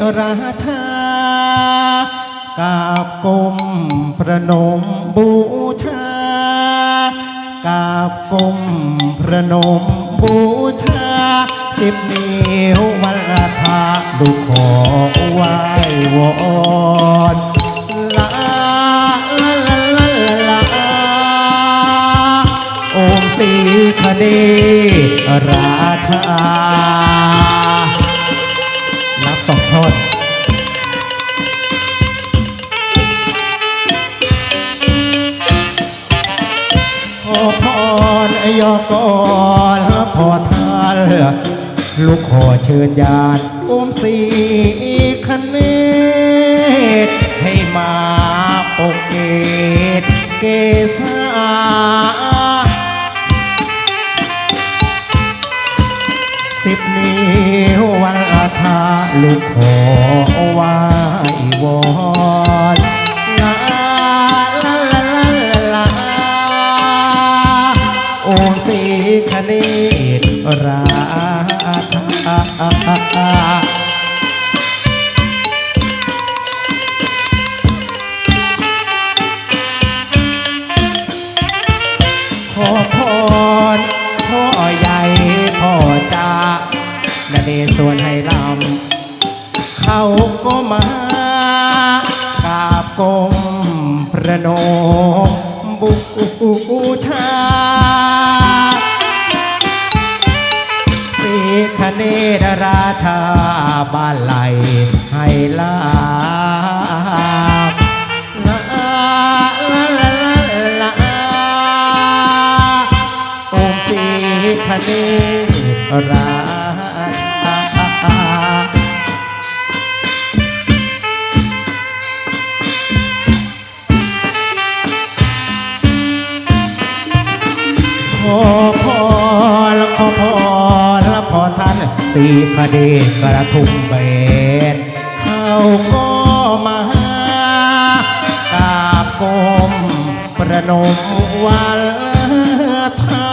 ศราชากาบกรมประนมบูชากาบกรมประนมบูชา สิบนิ้ววันละทาดูขอไหว้วอนลาลาลาลาลาโอมสีคเนราชา สองท่อนขอพรยอกรพอทานลูกขอเชิญญาติโอมสีคเนให้มาปกเกตเกษา สิบนิ้ววันอาทาลูกขอไหว้วอนลาลาลาลาลาโอมสีคเนตราชา ก็มากราบกรมประนมบูชาสีคเนตราชาบ้านไหลให้ลาบลาลาลาลาองค์สีคเนตรา วันทา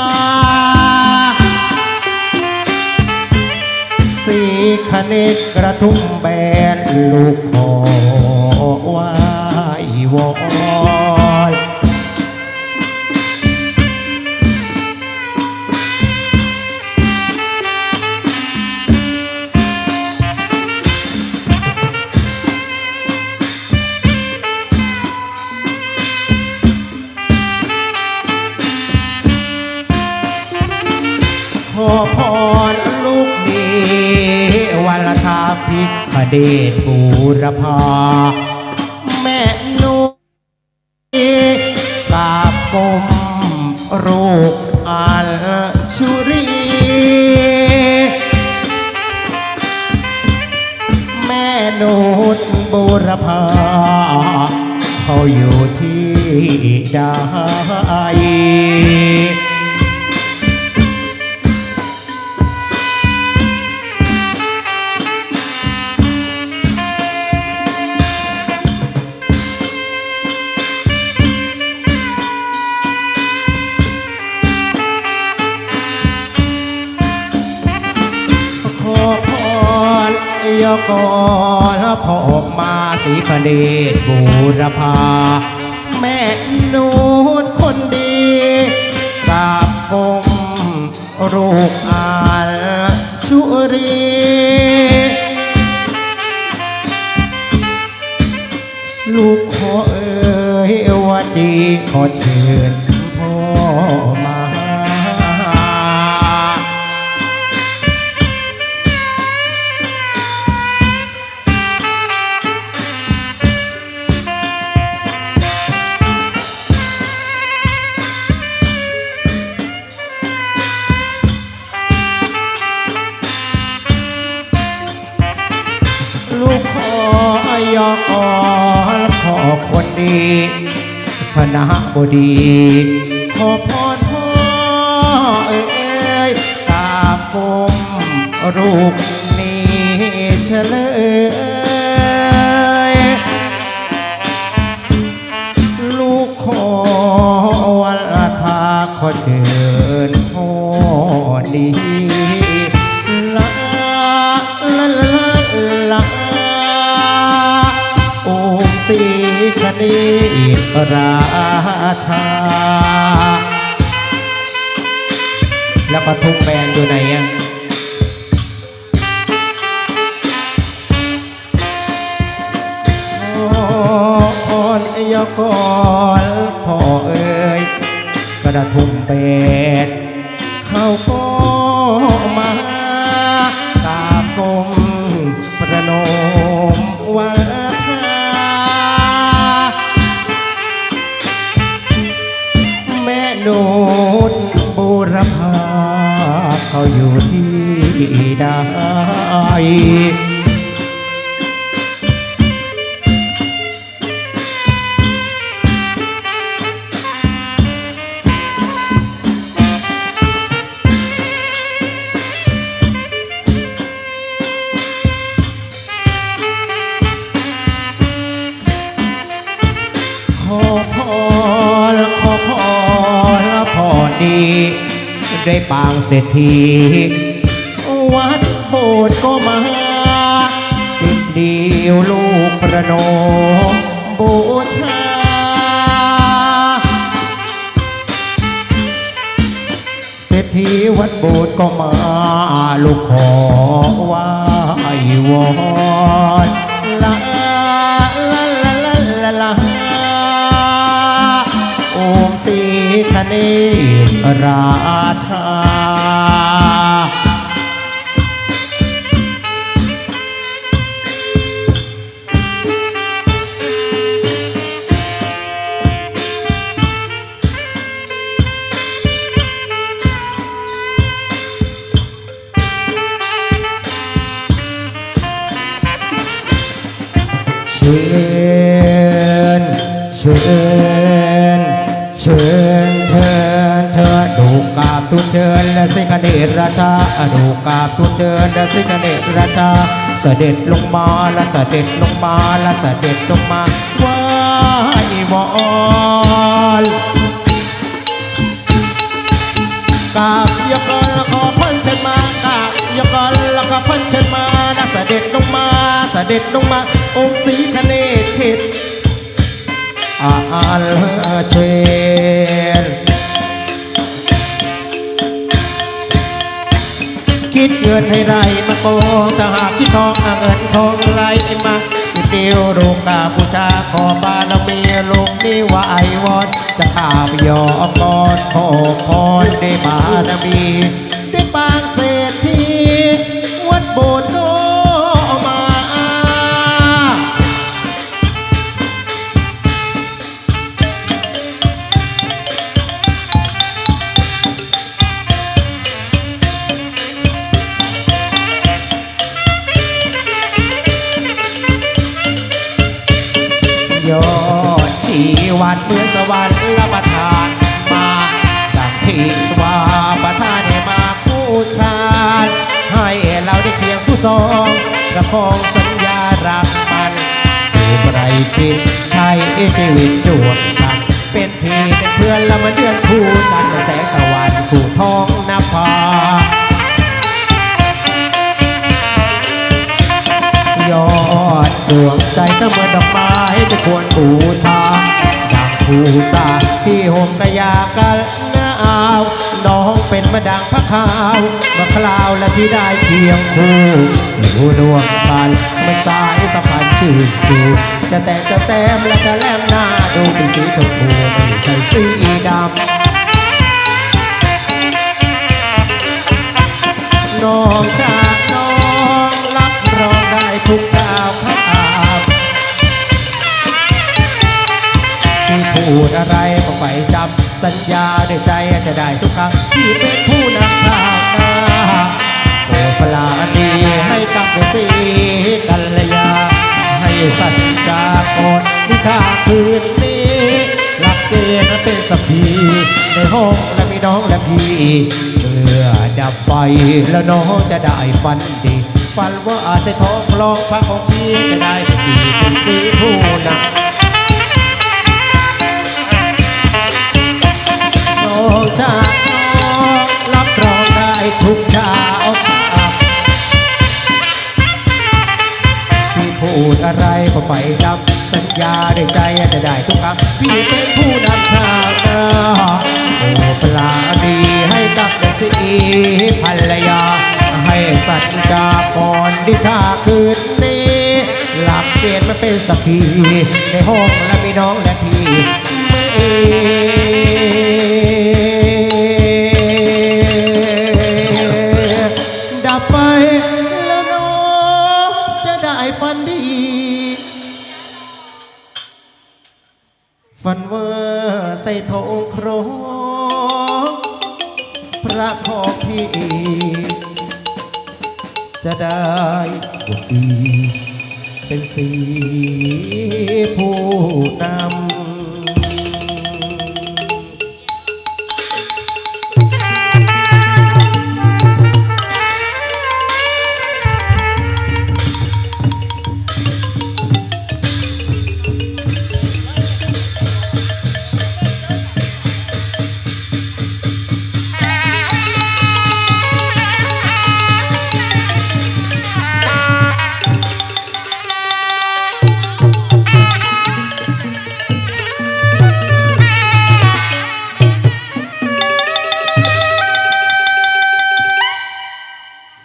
สีคเนกกระทุ่มแบนลูกขอไหว้วอน เดชบูรพาแม่นุกกาบกรมรูป กรพอออกมาสีคเดชบูรพา ดีคณะบดี ขอพรพ่อเอ้ยกราบกรมรูปนี้เฉลย ลูกขอวันละทาขอเชิญพ่อดีีราชา แล้วปทุมแบนอยู่ไหนอะโอนยกอนพ่อเอ่ยกระทุ่มเป็ดเข้าก็ นบูรพาเขาอยู่ที่ใด ได้ปางเศรษฐี วัดโบสถ์ก็มาสิบเดียวลูกประนบูชาเศรษฐีวัดโบสถ์ก็มา ลูกขอไหว้วอนลาลาลาลาลาลาโอมสีคเนราช ชิญเชิญเชิญดูกาบทุนเชิญและสิกเนตราชาดูกาบทุนเชิญและสิกเนตราชาเสด็จลงมาและเสด็จลงมาและเสด็จลงมาไหว้วอนกาบยกอนแล้วขอพันเชิญมากาบยกอนแล้วก็พันเชิญมาและเสด็จลงมาเสด็จลงมาองค์ศรีคเนศเขต อาลเชนคิดเงินให้ไรมาโกงถ้าหากคิดทองเงินทองไหลมาเดียวรูกาบูชาขอบารมีลุงนี่ว่าไอวอนจะข้าไปยอมกอดขอพรได้บารมีได้ปางเศรษฐีวัดโบส อยู่ไรจิตใช้ชีวิตดวงกันเป็นพี่เป็นเพื่อนละมาเดือนคู่กันแสงตะวันคู่ท้องนภายอดดวงใจก็เหมือนดอกไม้ที่ควรบูชาดังภูษาที่ห่มกะยากันหนาวน้องเป็นมาดังพระขาวมาคลาวและที่ได้เคียงคู่อยู่ดวงกันไม่สายสัมพันธ์ชื่อจู จะแต่งจะแต้มและจะแลมหน้าดูเป็นสีชมพูไม่ใช่สีดำน้องจากน้องรับรองได้ทุกเจ้าข้าวที่พูดอะไรก็ไปจำสัญญาด้วยใจจะได้ทุกครั้งที่เป็นผู้นำข่าวหน้าโปรดปลาดีให้กับสีกัลยาให้ สัญญาก่อนที่ทาคืนนี้หลักเกณฑ์นั้นเป็นสัพพีในห้องและมีน้องและพี่เมื่อดับไฟแล้วน้องจะได้ฝันดีฝันว่าอาจจะท้องคลองพระของพี่จะได้เป็นดีเป็นสีผู้นำน้องจากน้องรับรองได้ทุกชา พูดอะไรก็ไฟดำสัญญาด้ใจจะได้ทุกคำพี่เป็นผู้นำทางโอ้ปลาดีให้กับเด็กสีภรรยา ให้สัญญาพรดิท่าคืนนี้หลับเกณฑ์มาเป็นสักทีในห้องและมีน้องและพี่ บทดีเป็นสีผู้นำ